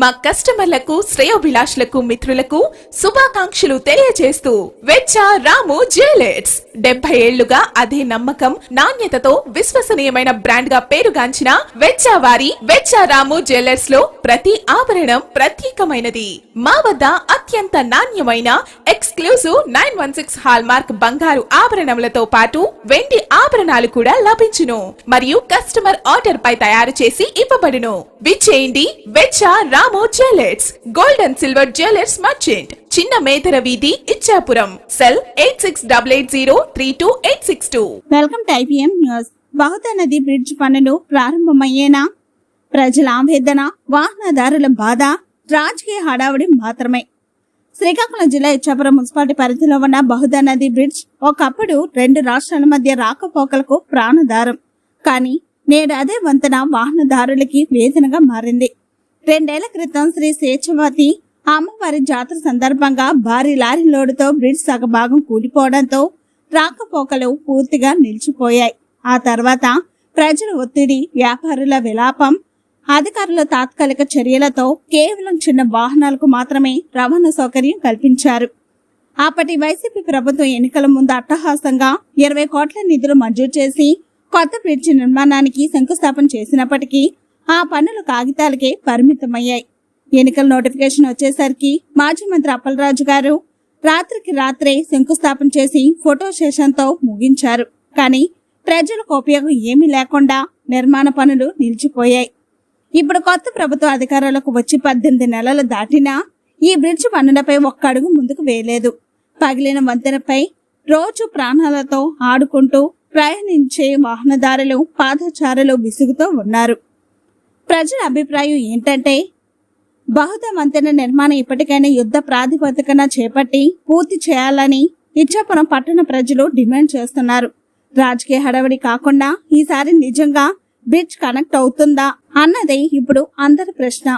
మా కస్టమర్లకు శ్రేయోభిలాషులకు మిత్రులకు శుభాకాంక్షలు తెలియజేస్తూ వెచ్చ రాము జ్యువెలర్స్. డెబ్బై ఏళ్ళుగా అదే నమ్మకం నాణ్యతతో విశ్వసనీయమైన బ్రాండ్గా పేరుగాంచిన వెచ్చ వారి వెచ్చ రాము జ్యువెలర్స్లో ప్రతి ఆభరణం ప్రత్యేకమైనది. మా వద్ద అత్యంత నాణ్యమైన exclusive nine one six hallmark బంగారు ఆభరణములతో పాటు వెండి ఆభరణాలు కూడా లభించును. మరియు కస్టమర్ ఆర్డర్ పై తయారు చేసి ఇవ్వబడును. విచ్చేయండి వెచ్చా రామో jewellers gold and silver jewellers merchant చిన్న మేధర వీధి Ichchapuram. Cell eight six double eight zero three two eight six two. Welcome to IPM news. Bahuda నది బ్రిడ్జ్ పనులు ప్రారంభమయ్యేనా? ప్రజల ఆవేదన వాహనదారుల బాధ రాజకీయ హడావుడి మాత్రమే. శ్రీకాకుళం జిల్లా ఇచ్చాపురం మున్సిపాలిటీ పరిధిలో ఉన్న బహుదా నది బ్రిడ్జ్ ఒకప్పుడు రెండు రాష్ట్రాల మధ్య రాకపోకలకు ప్రాణదారం. కానీ నేడు అదే వంతెన వాహనదారులకి వేదనగా మారింది. రెండేళ్ళ క్రితం శ్రీ స్వేచ్ఛవతి అమ్మవారి జాతర సందర్భంగా భారీ లారీ లోడుతో బ్రిడ్జ్ సగభాగం కూలిపోవడంతో రాకపోకలు పూర్తిగా నిలిచిపోయాయి. ఆ తర్వాత ప్రజల ఒత్తిడి వ్యాపారుల విలాపం అధికారుల తాత్కాలిక చర్యలతో కేవలం చిన్న వాహనాలకు మాత్రమే రవాణా సౌకర్యం కల్పించారు. అప్పటి వైసీపీ ప్రభుత్వం ఎన్నికల ముందు అట్టహాసంగా ఇరవై కోట్ల నిధులు మంజూరు చేసి కొత్త బ్రిడ్జి నిర్మాణానికి శంకుస్థాపన చేసినప్పటికీ ఆ పనులు కాగితాలకే పరిమితమయ్యాయి. ఎన్నికల నోటిఫికేషన్ వచ్చేసరికి మాజీ మంత్రి అప్పలరాజు గారు రాత్రికి రాత్రే శంకుస్థాపన చేసి ఫోటో సెషన్తో ముగించారు. కానీ ప్రజలకు ఉపయోగం ఏమీ లేకుండా నిర్మాణ పనులు నిలిచిపోయాయి. ఇప్పుడు కొత్త ప్రభుత్వ అధికారులకు వచ్చి పద్దెనిమిది నెలలు దాటినా ఈ బ్రిడ్జ్ పనులపై ఒక్క అడుగు ముందుకు వేయలేదు. పగిలిన వంతెనపై రోజు ప్రాణాలతో ఆడుకుంటూ ప్రయాణించే వాహనదారులు పాదచారులు విసుగుతో ఉన్నారు. ప్రజల అభిప్రాయం ఏంటంటే బహుద వంతెన నిర్మాణం ఇప్పటికైనా యుద్ధ ప్రాతిపదికన చేపట్టి పూర్తి చేయాలని ఇచ్చాపురం పట్టణ ప్రజలు డిమాండ్ చేస్తున్నారు. రాజకీయ హడావిడి కాకుండా ఈసారి నిజంగా బ్రిడ్జ్ కనెక్ట్ అవుతుందా? అన్నదే ఇప్పుడు అందరి ప్రశ్న.